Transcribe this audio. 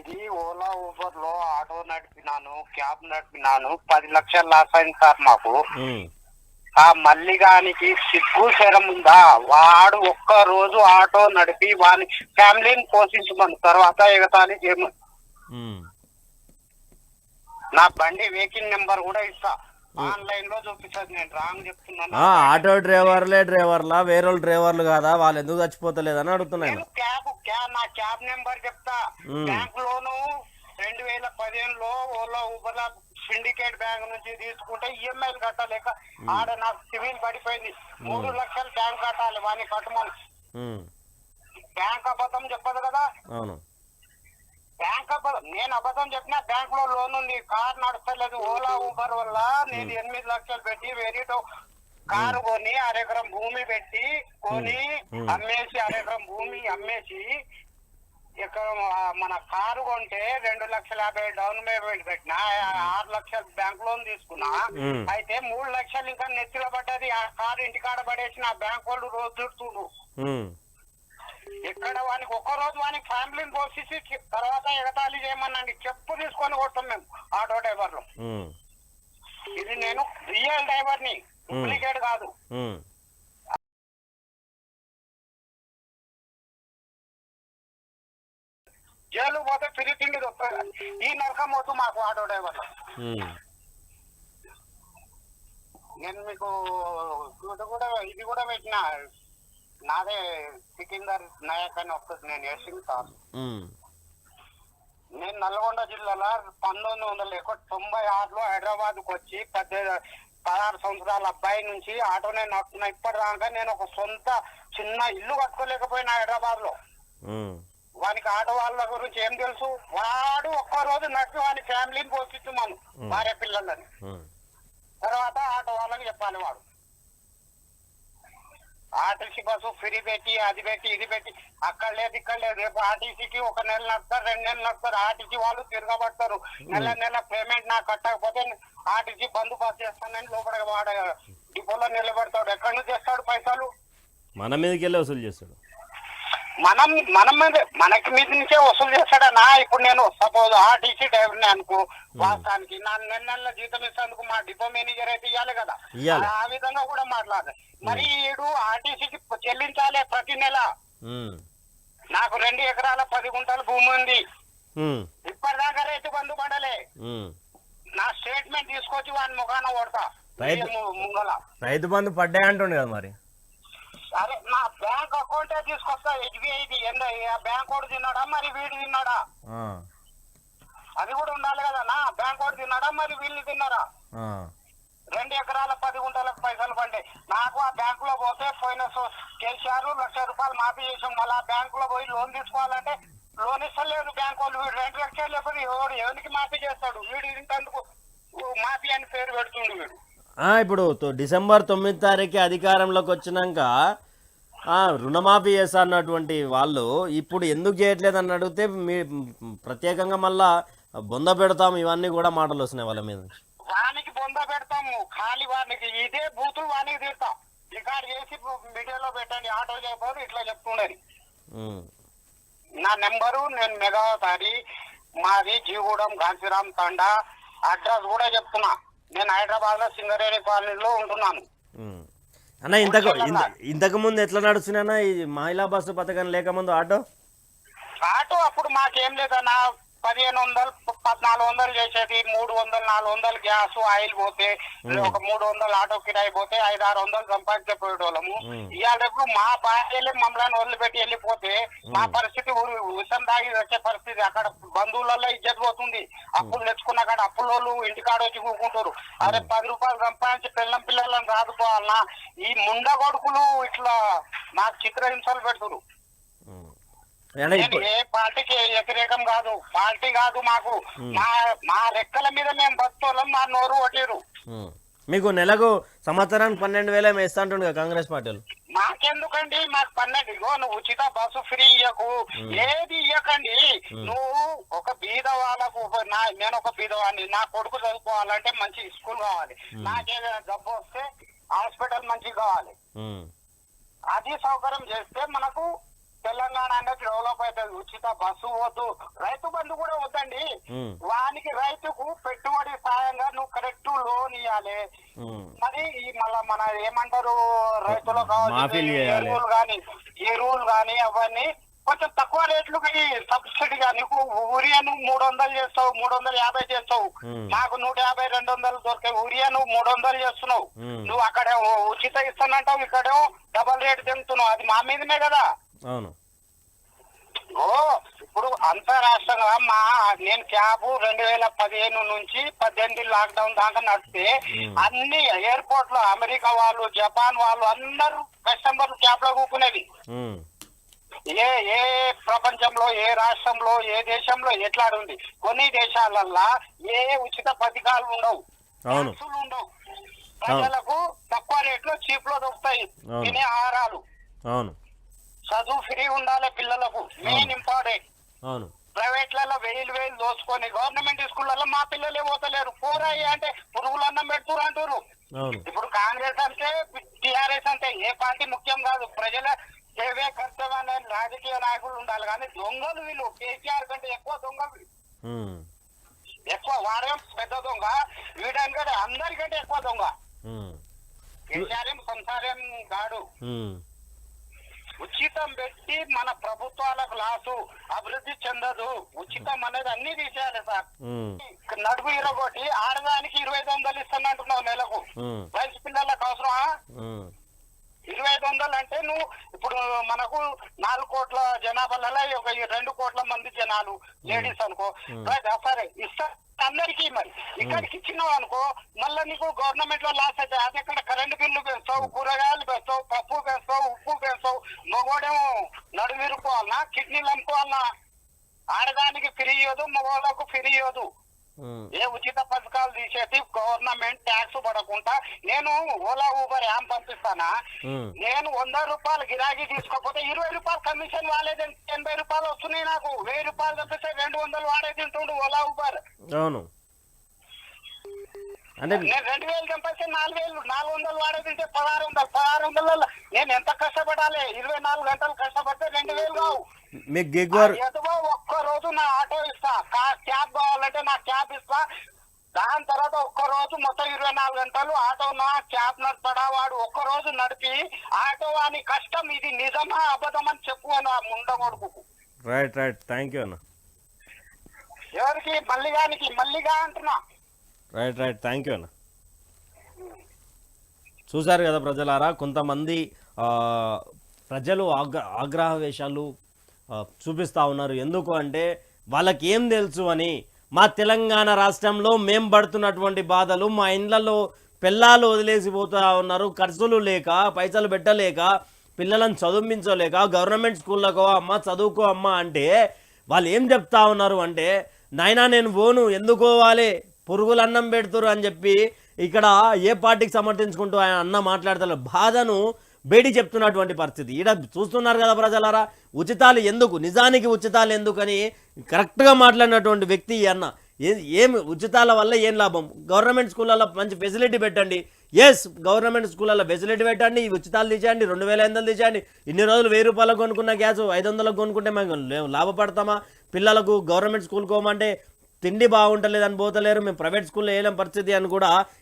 ఇది ఓలా ఊబర్లో ఆటో నడిపినాను క్యాబ్ నడిపినాను. పది లక్షలు లాస్ అయింది సార్ మాకు. ఆ మల్లిగానికి సిగ్గు శరం ఉందా? వాడు ఒక్క రోజు ఆటో నడిపి వాని ఫ్యామిలీని పోషించమను తర్వాత ఎగతాళి చేయమను. నా బండి వెహికల్ నెంబర్ కూడా ఇస్తా. ఆన్లైన్లో చూపిస్తుంది నేను రాంగ్ చెప్తున్నాను. ఆ, ఆటో డ్రైవర్లే డ్రైవర్లా వేరే డ్రైవర్లు కాదా? వాళ్ళు ఎందుకు చచ్చిపోతలేదని అడుగుతున్నాను. నేను క్యాబ్ క్యాబ్ నా క్యాబ్ నెంబర్ చెప్తా. బ్యాంక్ లోను రెండు వేల పదిహేనులో ఓలా ఊబర్ సిండికేట్ బ్యాంక్ నుంచి తీసుకుంటే ఈఎంఐలు కట్టలేక ఆడ నాకు సివిల్ పడిపోయింది. మూడు లక్షలు బ్యాంక్ కట్టాలి వాని కట్టమని. బ్యాంక్ అబద్ధం చెప్పదు కదా? అవును. బ్యాంక్ నేను అబద్ధం చెప్పినా బ్యాంక్లో లోన్ ఉంది కార్ నడుస్తలేదు ఓలా ఊబర్ వల్ల నేను ఎనిమిది లక్షలు పెట్టి వెరీటో కారు కొని అరెకరం భూమి పెట్టి కొని మ్మ్. అమ్మేసి అరెకరం భూమి అమ్మేసి ఇక్కడ మన కారు కొంటే రెండు లక్షల యాభై డౌన్ పేమెంట్ పెట్టిన ఆరు లక్షలు బ్యాంక్ లోన్ తీసుకున్నా. అయితే మూడు లక్షలు ఇంకా నెత్తిలో పడ్డది ఆ కారు ఇంటికాడ పడేసి నా బ్యాంక్ వాళ్ళు రోజు చుడుతుండ్రు ఇక్కడ వానికి ఒక్క రోజు వానికి ఫ్యామిలీని పోషించి తర్వాత ఎగతాళి చేయమనండి. చెప్పు తీసుకొని కొడతాం మేము ఆటో డ్రైవర్లు. ఇది నేను రియల్ డ్రైవర్ని డూప్లికేట్ కాదు. జైలు పోతే తిరిగి తిండి. ఈ నరకం వద్దు మాకు ఆటో డ్రైవర్లు. ఉమ్, నేను మీకు ఇది కూడా పెట్టిన. నాదే సికిందర్ నాయక్ అని వస్తుంది నేను వేసింది సార్. నేను నల్గొండ జిల్లాలో పంతొమ్మిది వందల తొంభై ఆరులో హైదరాబాద్కు వచ్చి పెద్ద పదహారు సంవత్సరాల అబ్బాయి నుంచి ఆటోనే నడుపుతున్నా. ఇప్పటిదాకా నేను ఒక సొంత చిన్న ఇల్లు కట్టుకోలేకపోయినా హైదరాబాద్లో వానికి ఆటో వాళ్ళ గురించి ఏం తెలుసు? వాడు ఒక్క రోజు నడిపి వాని ఫ్యామిలీని పోషిస్తున్నాను భార్య పిల్లలని. తర్వాత ఆటో వాళ్ళకి చెప్పాలి వాడు. ఆర్టీసీ బస్సు ఫ్రీ పెట్టి అది పెట్టి ఇది పెట్టి. అక్కడ లేదు ఇక్కడ లేదు. రేపు ఆర్టీసీకి ఒక నెల నడుపుతారు రెండు నెలలు నడుపుతారు ఆర్టీసీ వాళ్ళు తిరగబడతారు. నెల నెల పేమెంట్ నాకు కట్టకపోతే ఆర్టీసీ బందోబస్తు చేస్తానని లోపల వాడ డిపోలో నిలబెడతాడు. ఎక్కడి నుంచి తెస్తాడు పైసలు? మన మీదకి వెళ్ళి వసూలు చేస్తాడు. మనం మనం మీద మనకి మీద నుంచే వసూలు చేస్తాడనా ఇప్పుడు నేను సపోజ్ ఆర్టీసీ డ్రైవర్ని అనుకో వాస్తవానికి నా నెల నెల జీతం ఇస్తేందుకు మా డిపో మేనేజర్ అయితే ఇవ్వాలి కదా. ఆ విధంగా కూడా మాట్లాడాలి మరి ఈడు ఆర్టీసీకి చెల్లించాలి ప్రతి నెల. నాకు రెండు ఎకరాల పది గుంటల భూమి ఉంది. ఇప్పటిదాకా రైతు బంధు పడలే. నా స్టేట్మెంట్ తీసుకొచ్చి వాని ముఖాన కొడతా. రైతు బంధు పడ్డాయి అంటుండు కదా మరి. అరే నా బ్యాంక్ అకౌంటే తీసుకొస్తా ఎస్బీఐది ఆ బ్యాంక్ వాడు తిన్నాడా? మరి వీడు తిన్నాడా? ఆ, అది కూడా ఉండాలి కదా నా బ్యాంక్ వాడు తిన్నాడా? మరి వీళ్ళు తిన్నారా? ఆ, రెండు ఎకరాల పది గుంటలకు పైసలు పండే నాకు ఆ బ్యాంక్లో పోతే పోయిన సో- కేసీఆర్ లక్ష రూపాయలు మాఫీ చేసాం మళ్ళీ ఆ బ్యాంక్లో పోయి లోన్ తీసుకోవాలంటే లోన్ ఇస్తలేదు బ్యాంక్ వాళ్ళు. వీడు రెండు లక్షలు లేకపోతే ఎవడు ఎవరికి మాఫీ చేస్తాడు? వీడు ఇంతందుకు మాఫీ అని పేరు పెడుతుండు వీడు. ఇప్పుడు డిసెంబర్ తొమ్మిది తారీఖు అధికారంలోకి వచ్చినాక ఆ, రుణమాఫీ చేస్తా అన్నటువంటి వాళ్ళు ఇప్పుడు ఎందుకు చేయట్లేదు అని అడిగితే మీ ప్రత్యేకంగా మళ్ళా బొంద పెడతాం ఇవన్నీ కూడా మాటలు వస్తున్నాయి వాళ్ళ మీద. వానికి బొంద పెడతాము ఖాళీ వానికి ఇదే బూతులు వానికి తీరుతాం. రికార్డ్ చేసి మీడియాలో పెట్టండి ఆటో చేయబోదు ఇట్లా చెప్తుండని ఉమ్, నా నెంబరు నేను మెగావతారి మాది జీగూడెం కాంచీరామ్ తండా అడ్రస్ కూడా చెప్తున్నా. నేను హైదరాబాద్లో సింగరేణి కాలనీలో ఉంటున్నాను. అన్న ఇంతకు ఇంత- ఇంతకు ముందు ఎట్లా నడుస్తున్నానా ఈ మహిళా బస్సు పథకం లేకముందు ఆటో? ఆటో అప్పుడు మాకేం లేదన్నా. పదిహేను వందలు పద్నాలుగు వందలు చేసేది మూడు వందలు నాలుగు వందలు గ్యాస్ ఆయిల్ పోతే ఒక మూడు వందలు ఆటో కిరాయి పోతే ఐదు ఆరు వందలు సంపాదించపోయేటోళ్ళము మ్మ్. ఇవాళ రేపు మా భార్యలే మమ్మల్ని వదిలిపెట్టి వెళ్ళిపోతే మా పరిస్థితి విషం దాగి వచ్చే పరిస్థితి. అక్కడ బంధువులలో ఇజ్జత్ పోతుంది. అప్పులు తెచ్చుకున్న కాడ అప్పులోళ్ళు ఇంటికాడ వచ్చి కూకుంటారు. అరే పది రూపాయలు సంపాదించి పిల్లం పిల్లలను రాదుకోవాలన్నా ఈ ముండ కొడుకులు ఇట్లా మాకు చిత్రహింసలు పెడుతురు ఉమ్. అంటే నేను ఇప్పుడు ఏ పార్టీకి వ్యతిరేకం కాదు. పార్టీ కాదు మాకు. మా మా రెక్కల మీద మేము బతుకోలేం మా నోరు ఉమ్. మీకు నెలకు సంవత్సరానికి పన్నెండు వేలు కదా కాంగ్రెస్ పార్టీలు? మాకెందుకండి? మాకు పన్నెండు ఇగో నువ్వు ఉచిత బస్సు ఫ్రీ ఇయ్యకు. ఏది ఇయ్యకండి. నువ్వు ఒక బీద వాళ్ళకు నా నేను ఒక బీదవాడిని. నా కొడుకు చదువుకోవాలంటే మంచి స్కూల్ కావాలి. నాకేదైనా జబ్బు వస్తే హాస్పిటల్ మంచిగా కావాలి. అది సౌకర్యం చేస్తే మనకు తెలంగాణ అనేది డెవలప్ అవుతుంది ఉచిత బస్సు వద్దు. రైతు బంధు కూడా వద్దండి. వానికి రైతుకు పెట్టుబడి సాయంగా నువ్వు కరెక్ట్ లోన్ ఇవ్వాలి మరి ఈ మళ్ళా మన ఏమంటారు రైతులకు మాఫీలు చేయాలి. ఎరువులు కానీ ఎరువులు కానీ అవన్నీ కొంచెం తక్కువ రేట్లుకి సబ్సిడీగా నీకు ఊరియాను మూడు వందలు చేస్తావు మూడు వందలు యాభై చేస్తావు. నాకు నూట యాభై రెండు వందలు దొరికే ఊరియా నువ్వు మూడు వందలు చేస్తున్నావు. నువ్వు అక్కడ ఉచిత ఇస్తానంటావు ఇక్కడేమో డబల్ రేట్ తింటున్నావు అది మా మీదనే కదా. అవును. ఓ ఇప్పుడు అంతరాష్ట్రంగా మా నేను క్యాబ్ రెండు వేల పదిహేను నుంచి పద్దెనిమిది లాక్డౌన్ దాకా నడిస్తే. అన్ని ఎయిర్పోర్ట్లో అమెరికా వాళ్ళు జపాన్ వాళ్ళు అందరూ కస్టమర్లు క్యాబ్లో కూకునేది ఏ ఏ ప్రపంచంలో ఏ రాష్ట్రంలో ఏ దేశంలో ఎట్లా ఉంది కొన్ని దేశాలల్లా ఏ ఉచిత పథకాలు ఉండవు. ఉండవు. ప్రజలకు తక్కువ రేట్లో చీప్లో దొరుకుతాయి. తినే ఆహారాలు. అవును. చదువు ఫ్రీ ఉండాలి పిల్లలకు. మెయిన్ ఇంపార్టెంట్ అవును. ప్రైవేట్లలో వేలు వేలు దోచుకొని గవర్నమెంట్ స్కూళ్ళలో మా పిల్లలే పోతలేరు. పోరాయి అంటే పురుగులు అన్నం పెడుతురు అంటారు ఇప్పుడు కాంగ్రెస్ అంటే టిఆర్ఎస్ అంటే ఏ పార్టీ ముఖ్యం కాదు. ప్రజల సేవే కర్తవ్యం అనే రాజకీయ నాయకులు ఉండాలి. కానీ దొంగలు వీళ్ళు. కేసీఆర్ కంటే ఎక్కువ దొంగ వీళ్ళు. ఉమ్, ఎక్కువ వాడేం పెద్ద దొంగ. వీడనికంటే అందరికంటే ఎక్కువ దొంగ. కేసీఆర్ ఏం సంసారం కాడు. ఉచితం పెట్టి మన ప్రభుత్వాలకు లాసు అభివృద్ధి చెందదు. ఉచితం అనేది అన్ని తీసేయాలి సార్. నడుపు ఇరగొట్టి ఆడదానికి ఇరవై ఐదు వందలు ఇస్తానంటున్నావు నెలకు. ఉమ్, వయసు పిల్లలకు అవసరమా? ఇరవై ఐదు వందలు అంటే నువ్వు ఇప్పుడు మనకు నాలుగు కోట్ల జనాభాలలో ఒక రెండు కోట్ల మంది జనాలు లేడీస్ అనుకో. సరే. ఇస్తా అందరికీ మరి. ఇక్కడికి ఇచ్చినావు అనుకో మళ్ళీ నీకు గవర్నమెంట్లో లాస్ అయితే అది ఎక్కడ కరెంట్ బిల్లు పెంచావు కూరగాయలు పెంచావు పప్పు ఆడదానికి ఫ్రీ ఇవ్వదు మగవాళ్ళకు ఫ్రీ ఇవ్వదు ఏ ఉచిత పథకాలు తీసేసి గవర్నమెంట్ ట్యాక్స్ పడకుండా నేను ఓలా ఊబర్ యాప్ పంపిస్తానా? నేను వంద రూపాయలు గిరాకీ తీసుకోకపోతే ఇరవై రూపాయలు కమిషన్ వాడేది ఎనభై రూపాయలు వస్తున్నాయి నాకు. వెయ్యి రూపాయలు తప్పిస్తే రెండు వందలు వాడేది ఉంటుండు ఓలా ఊబర్. అవును. నేను రెండు వేలు చంపేస్తే నాలుగు వేలు నాలుగు వందలు వాడేది ఉంటే పదహారు వందలు పదహారు వందల నేను ఎంత కష్టపడాలి? ఇరవై నాలుగు గంటలు కష్టపడితే రెండు వేలు కావు మీకు నా ఆటో ఇస్తా. క్యాబ్ కావాలంటే నా క్యాబ్ ఇస్తా. దాని తర్వాత ఒక్క రోజు మొత్తం ఇరవై నాలుగు గంటలు ఆటో నా క్యాబ్ నడపడా వాడు ఒక్క రోజు నడిపి ఆటో అని కష్టం ఇది నిజమా అబద్ధం అని చెప్పు అని ఆ ముండ కొడుకు రైట్ రైట్. థ్యాంక్ యూ అన్న. ఎవరికి? మల్లిగానికి. మల్లిగా అంటున్నా. Right right. థ్యాంక్ యూ అన్న. చూశారు కదా ప్రజలారా కొంతమంది ప్రజలు ఆగ్ర ఆగ్రహ వేషాలు ఆ, చూపిస్తూ ఉన్నారు. ఎందుకు అంటే వాళ్ళకి ఏం తెలుసు అని మా తెలంగాణ రాష్ట్రంలో మేం పడుతున్నటువంటి బాధలు మా ఇండ్లలో పిల్లలు వదిలేసిపోతా ఉన్నారు ఖర్చులు లేక పైసలు పెట్టలేక పిల్లలను చదివించలేక గవర్నమెంట్ స్కూళ్ళకో అమ్మ చదువుకో అమ్మ అంటే వాళ్ళు ఏం చెప్తా ఉన్నారు అంటే నాయనా నేను పోను ఎందుకోవాలి పురుగులు అన్నం పెడుతురు అని చెప్పి ఇక్కడ ఏ పార్టీకి సమర్థించుకుంటూ ఆయన అన్న మాట్లాడతారు బాధను బేడీ చెప్తున్నటువంటి పరిస్థితి. ఈడ చూస్తున్నారు కదా ప్రజలారా? ఉచితాలు ఎందుకు? నిజానికి ఉచితాలు ఎందుకని కరెక్ట్గా మాట్లాడినటువంటి వ్యక్తి అన్న. ఏ ఏమి ఉచితాల వల్ల ఏం లాభం? గవర్నమెంట్ స్కూళ్ళలో మంచి ఫెసిలిటీ పెట్టండి. ఎస్ గవర్నమెంట్ స్కూళ్ళలో ఫెసిలిటీ పెట్టండి. ఈ ఉచితాలు తీసేయండి. రెండు వేల ఐదు వందలు తీసేయండి. ఇన్ని రోజులు వెయ్యి రూపాయలకు కొనుక్కున్న గ్యాస్ ఐదు వందలకు కొనుక్కుంటే మేము లాభపడతామా? పిల్లలకు గవర్నమెంట్ స్కూల్ కోమంటే తిండి బాగుంటలేదని పోతలేరు. మేము ప్రైవేట్ స్కూల్లో వేయలేం పరిస్థితి అని కూడా